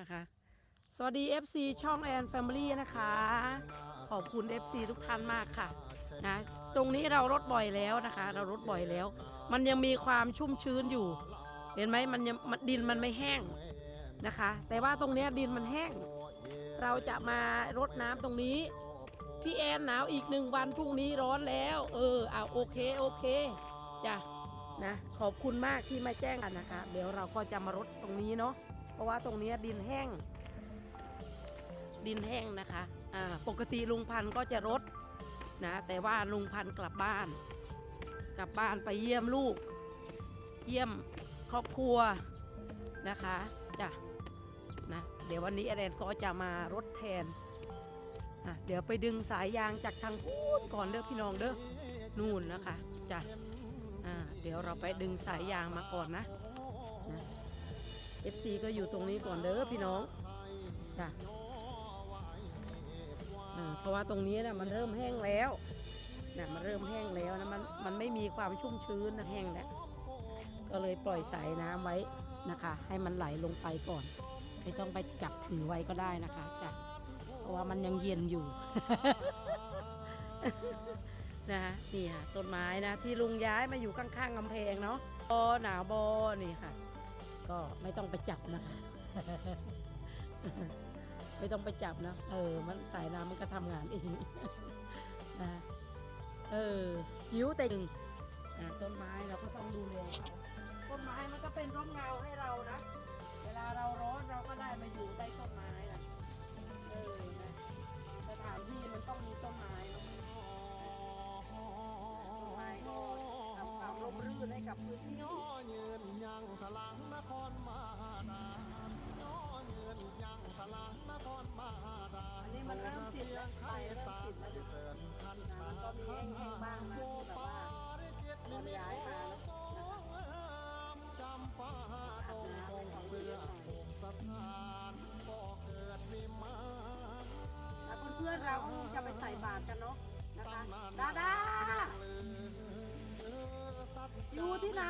นะคะ สวัสดี FC ช่องแอนแฟมิลี่นะคะ ขอบคุณ FC ทุกท่านมากค่ะนะตรงนี้เรารดบ่อยแล้วนะคะ เรารดบ่อยแล้ว มันยังมีความชุ่มชื้นอยู่ เห็นไหมมันยังมันดินมันไม่แห้งนะคะ แต่ว่าตรงนี้ดินมันแห้ง เราจะมารดน้ำตรงนี้ พี่แอนหนาวอีกหนึ่งวันพรุ่งนี้ร้อนแล้ว เออเอาโอเคโอเคจ้ะนะขอบคุณมากที่มาแจ้งกันนะคะ เดี๋ยวเราก็จะมารดตรงนี้เนาะ ราะว่าตรงนี้ดินแห้ง ดินแห้งนะคะอ่าปกติลุงพันก็จะรดนะ แต่ว่าลุงพันกลับบ้าน กลับบ้านไปเยี่ยมลูก เยี่ยมครอบครัวนะคะจ้ะนะเดี๋ยววันนี้แอดก็จะมารดแทนอะเดี๋ยวไปดึงสายยางจากทางพูนก่อนเด้อพี่น้องเด้อนู่นนะคะจ้ะอ่าเดี๋ยวเราไปดึงสายยางมาก่อนนะนะ FC ก็อยู่ตรงนี้ก่อนเด้อพี่น้องจ้ะเพราะว่าตรงนี้นะมันเริ่มแห้งแล้วนะมันเริ่มแห้งแล้วนะมันมันไม่มีความชุ่มชื้นนะแห้งแล้วก็เลยปล่อยสายน้ำไว้นะคะ ให้มันไหลลงไปก่อน ไม่ต้องไปจับถือไว้ก็ได้นะคะจ้ะเพราะว่ามันยังเย็นอยู่นะคะนี่ค่ะต้นไม้นะที่ลุงย้ายมาอยู่ข้างๆกำแพงเนาะบอหนาวบอนี่ค่ะ ก็ไม่ต้องไปจับนะคะ ไม่ต้องไปจับนะ เออ มันสายน้ำมันก็ทำงานเองนะเออ จิ๋วแต่หนึ่งต้นไม้เราก็ต้องดูแลเขาต้นไม้มันก็เป็นร่มเงาให้เรานะ เวลาเราร้อนเราก็ได้มาอยู่ใต้ต้นไม้นะเออนะสถานที่มันต้องมีต้นไม้ต้นไม้ นให้กับพื้นที่ย่อเยืนยังพลังนครมาดาย่อเยืนยังพลังนครมาดาอันนี้มันเริ่มติดแล้วไข่ตาสิเสริญทันนะมันก็มีแห้งๆบ้างนะที่แบบว่าตอนย้ายมาแล้วจำปาดงคงเสื้อคงสถานก็เกิดมีมาเพื่อนๆเราก็จะไปใส่บาตรกันเนาะนะคะดาดา อยู่ที่ไหน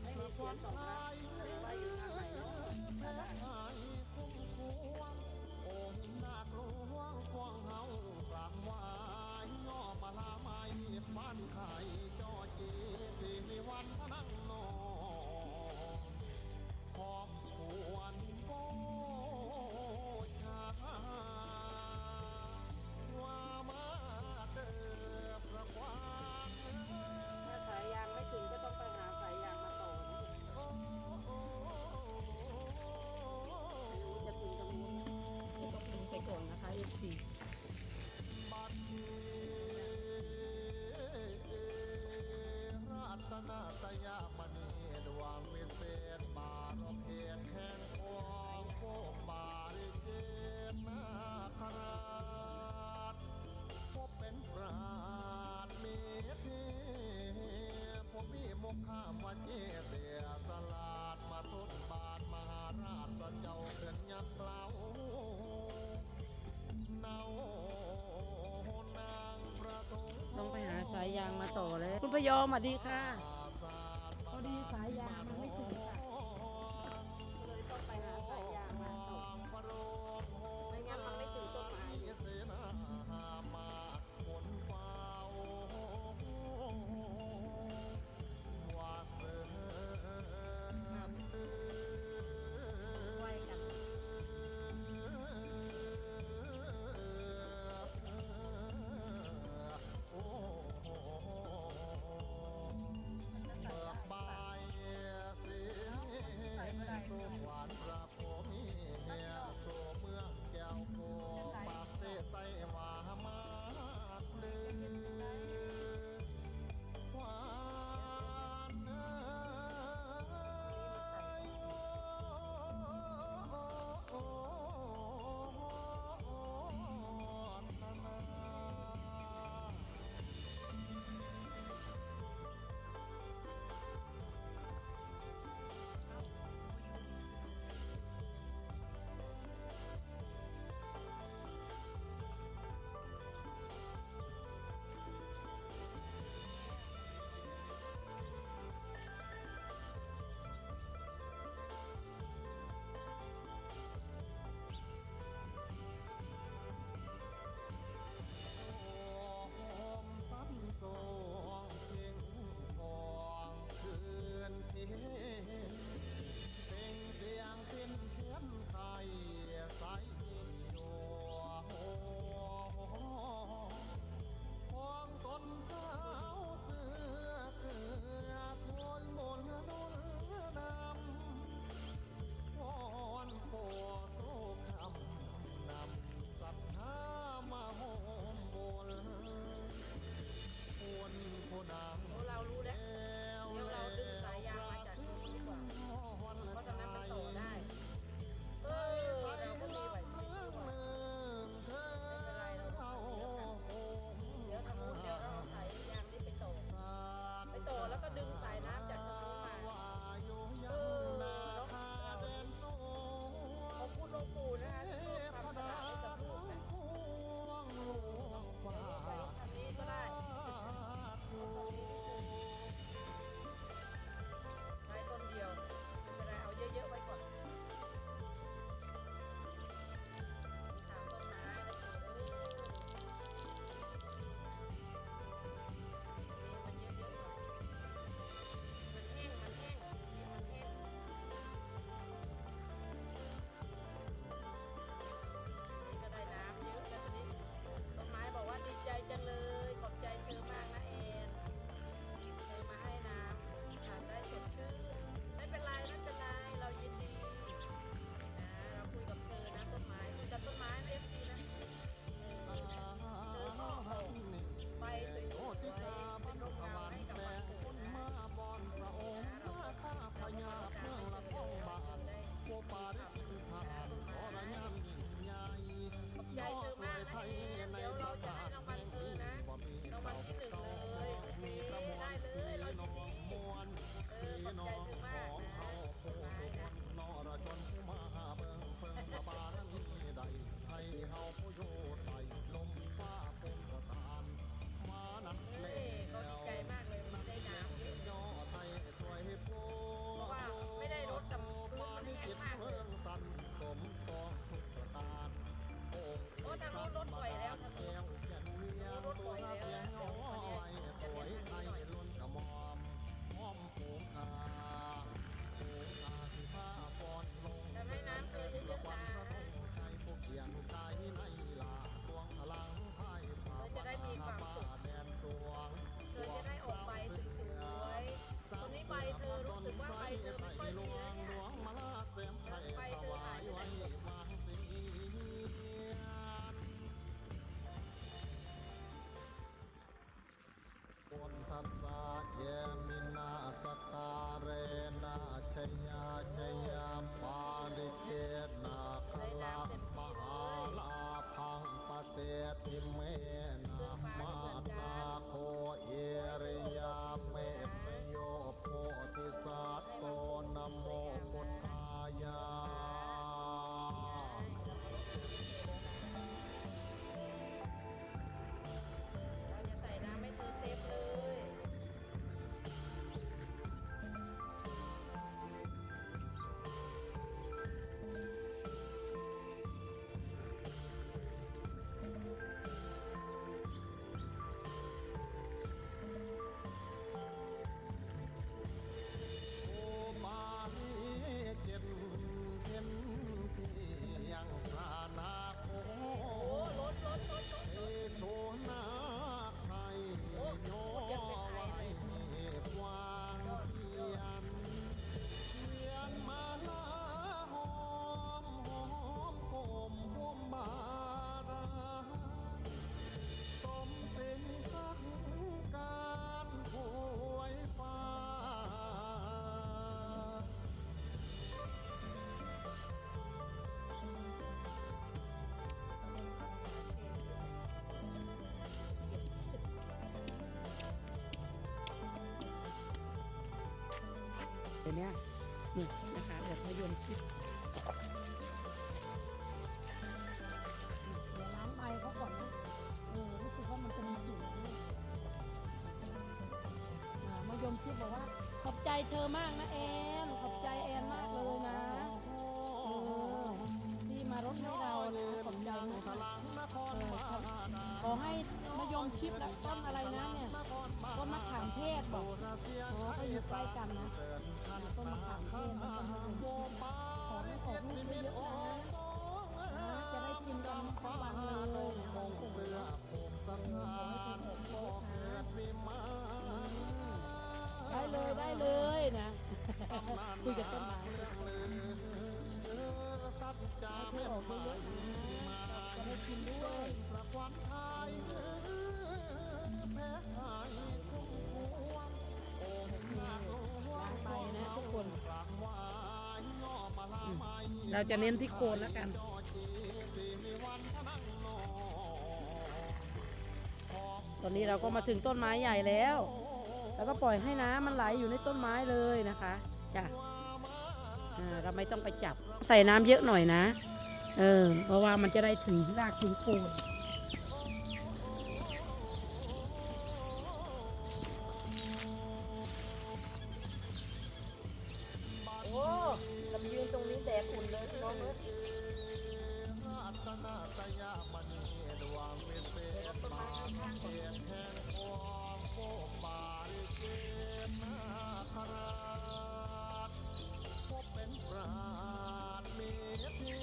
ไม่มีเสียงตอบรับแสดงว่าอยู่ทางไหนเนาะ ยอมสวัสดีค่ะ เดี๋ยวนี้นี่นะคะเดี๋ยวพยมชิดเดี๋ยวล้างใบเขาก่อนนะเออรู้สึกว่ามันจะมีกลิ่นด้วยอ่ามายมชิดบอกว่า ขอบใจเธอมากนะแอนขอบใจแอนมากเลยนะเออที่มารถให้เรานะขอบใจนะคะเออครับขอให้มายมชิดและต้นอะไรนะเนี่ยต้นมะขามเทศบอกอ๋อก็อยู่ใกล้กันนะ ต้นมะขามเทศมันมะขามเทศนะขอให้ขอกลูกเยอะๆนะนะ เราจะเน้นที่โคนแล้วกัน ตอนนี้เราก็มาถึงต้นไม้ใหญ่แล้ว แล้วก็ปล่อยให้น้ำมันไหลอยู่ในต้นไม้เลยนะคะจ้ะเราไม่ต้องไปจับ ใส่น้ำเยอะหน่อยนะ เออ เพราะว่ามันจะได้ถึงรากถึงโคน นาตยามณีดวงวิเศษมาเทียนแห่งองค์โคบาริเกตนาคราชพบเป็นปราดมีที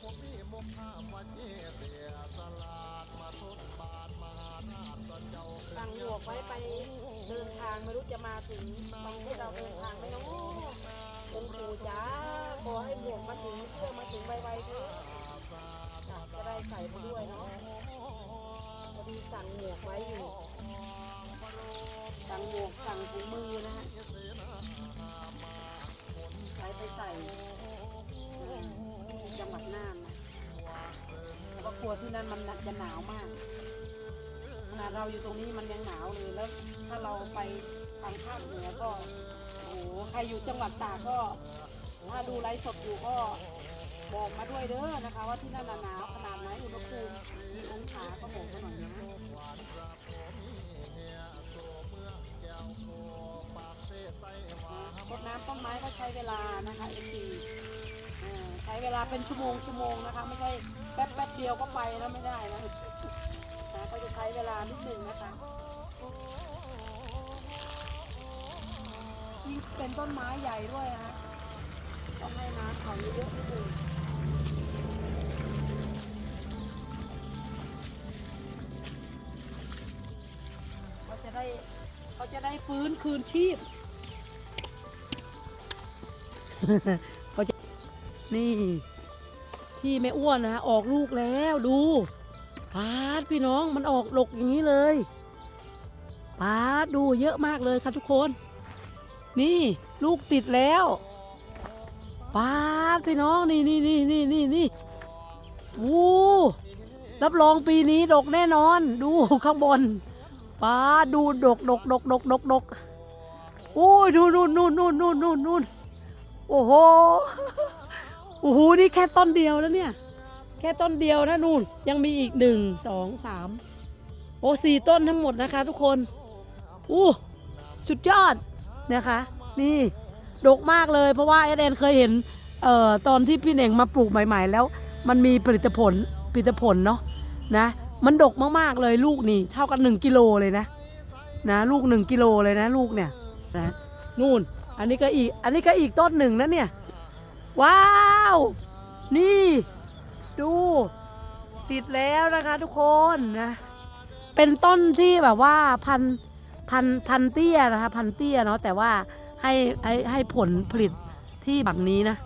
พบมีมุขามวเจเสียสลาดมาทดบาทมหานาฏเจ้าตั้งหมวกไว้ไปเดินทางไม่รู้จะมาถึงตอนที่เราเดินทางไหมเนาะอง ค์ปู่จ๋าขอให้หมวกมาถึงเสื้อมาถึงไวๆเถอะจ้ะจะได้ใส่ไปด้วยเนาะพอดีสั่งหมวกไว้อยู่สั่งหมวกสั่งถุงมือนะฮะใช้ไปใส่จังหวัดน่านนะลัวที่นั่นมันจะหนาวมากขนาดเราอยู่ตรงนี้มันยังหนาวเลยแล้ว ถ้าเราไป ทางภาคเหนือก็โอ้โหใครอยู่จังหวัดตากก็ถ้าดูไลฟ์สดอยู่ก็บอกมาด้วยเด้อนะคะ ว่าที่นั่นน่ะหนาวขนาดไหนอุณหภูมิมีองศาก็บอกมาหน่อยนะรดน้ำต้นไม้ก็ใช้เวลานะคะเอจีใช้เวลาเป็นชั่วโมงชั่วโมงนะคะ ไม่ใช่แป๊บแป๊บเดียวก็ไปแล้วไม่ได้นะนะก็จะใช้เวลานิดหนึ่งนะคะ เป็นต้นไม้ใหญ่ด้วยนะต้องให้น้ำเขาเยอะๆนิดนึงเขาจะได้เขาจะได้ฟื้นคืนชีพเขาจะนี่ ที่แม่อ้วนนะออกลูกแล้วดูปาดพี่น้องมันออกหลกอย่างนี้เลยปาดดูเยอะมากเลยค่ะทุกคน นี่ลูกติดแล้วปาดพี่น้องนี่นี่นี่นี่นี่นี่วู้รับรองปีนี้ดกแน่นอน ดูข้างบนป้าดูดกดกดกดกดกดกโอ้ยดูนู่นนู่นนู่นนู่นนู่นนู่นโอ้โหโอ้โหนี่แค่ต้นเดียวแล้วเนี่ย แค่ต้นเดียวนะนู่นยังมีอีกหนึ่งสองสามโอ้สี่ต้นทั้งหมดนะคะ ทุกคนอู้สุดยอด นะคะ นี่ดกมากเลยเพราะว่าเอเดนเคยเห็นเอ่อตอนที่พี่เน่งมาปลูกใหม่ ๆ แล้ว มันมีผลิตผลผลิตผลเนาะนะมันดกมากๆเลยลูกนี่เท่ากันหนึ่งกิโลเลยนะนะลูกหนึ่งกิโลเลยนะลูกเนี่ยนะนู่นอันนี้ก็อีกอันนี้ก็อีกต้นหนึ่งนะเนี่ยว้าว นี่ ดู ติดแล้วนะคะทุกคนนะเป็นต้นที่แบบว่าพัน พันพันเตี้ยนะคะ พันเตี้ยเนาะแต่ว่าให้ให้ให้ผลผลิตที่แบบนี้นะ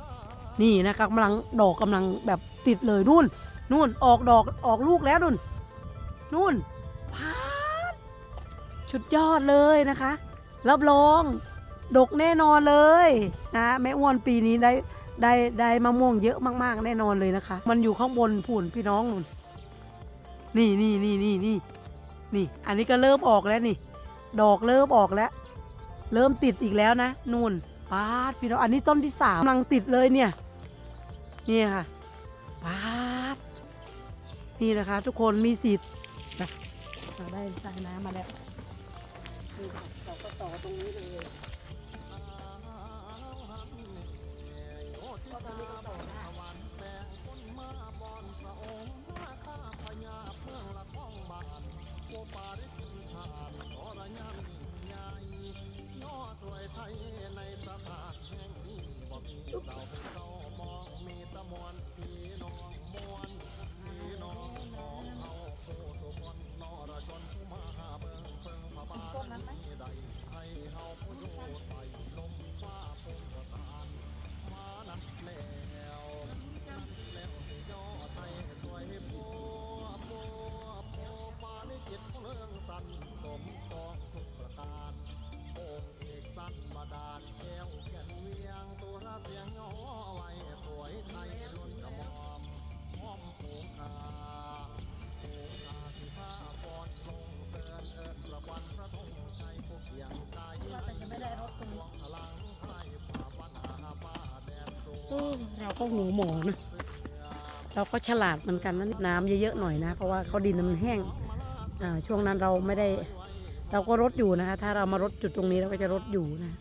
นี่นะคะกำลังดอกกำลังแบบติดเลยนู่น นู่นออกดอกออกลูกแล้วนู่นนู่นพาดชุดยอดเลยนะคะ รับรองดกแน่นอนเลยนะแม่อ้วนปีนี้ได้ได้ได้มะม่วงเยอะมากๆ แน่นอนเลยนะคะ มันอยู่ข้างบนผุ่นพี่น้องนู่นนี่นี่นี่นี่นี่นี่ อันนี้ก็เริ่มออกแล้วนี่ ดอกเริ่มออกแล้ว เริ่มติดอีกแล้วนะนู่นปาดพี่น้องอันนี้ต้นที่สามกำลังติดเลยเนี่ยนี่ค่ะปาดนี่นะคะ ทุกคนมีสิทธิ์นะเราได้สายน้ำมาแล้วนี่ค่ะเราก็ต่อตรงนี้เลย ก็หูหมอนะเราก็ฉลาดเหมือนกันนะน้ำเยอะๆหน่อยนะ เพราะว่าเขาดินมันแห้งช่วงนั้นเราไม่ได้ เราก็รดอยู่นะคะ ถ้าเรามารดจุดตรงนี้เราก็จะรดอยู่นะ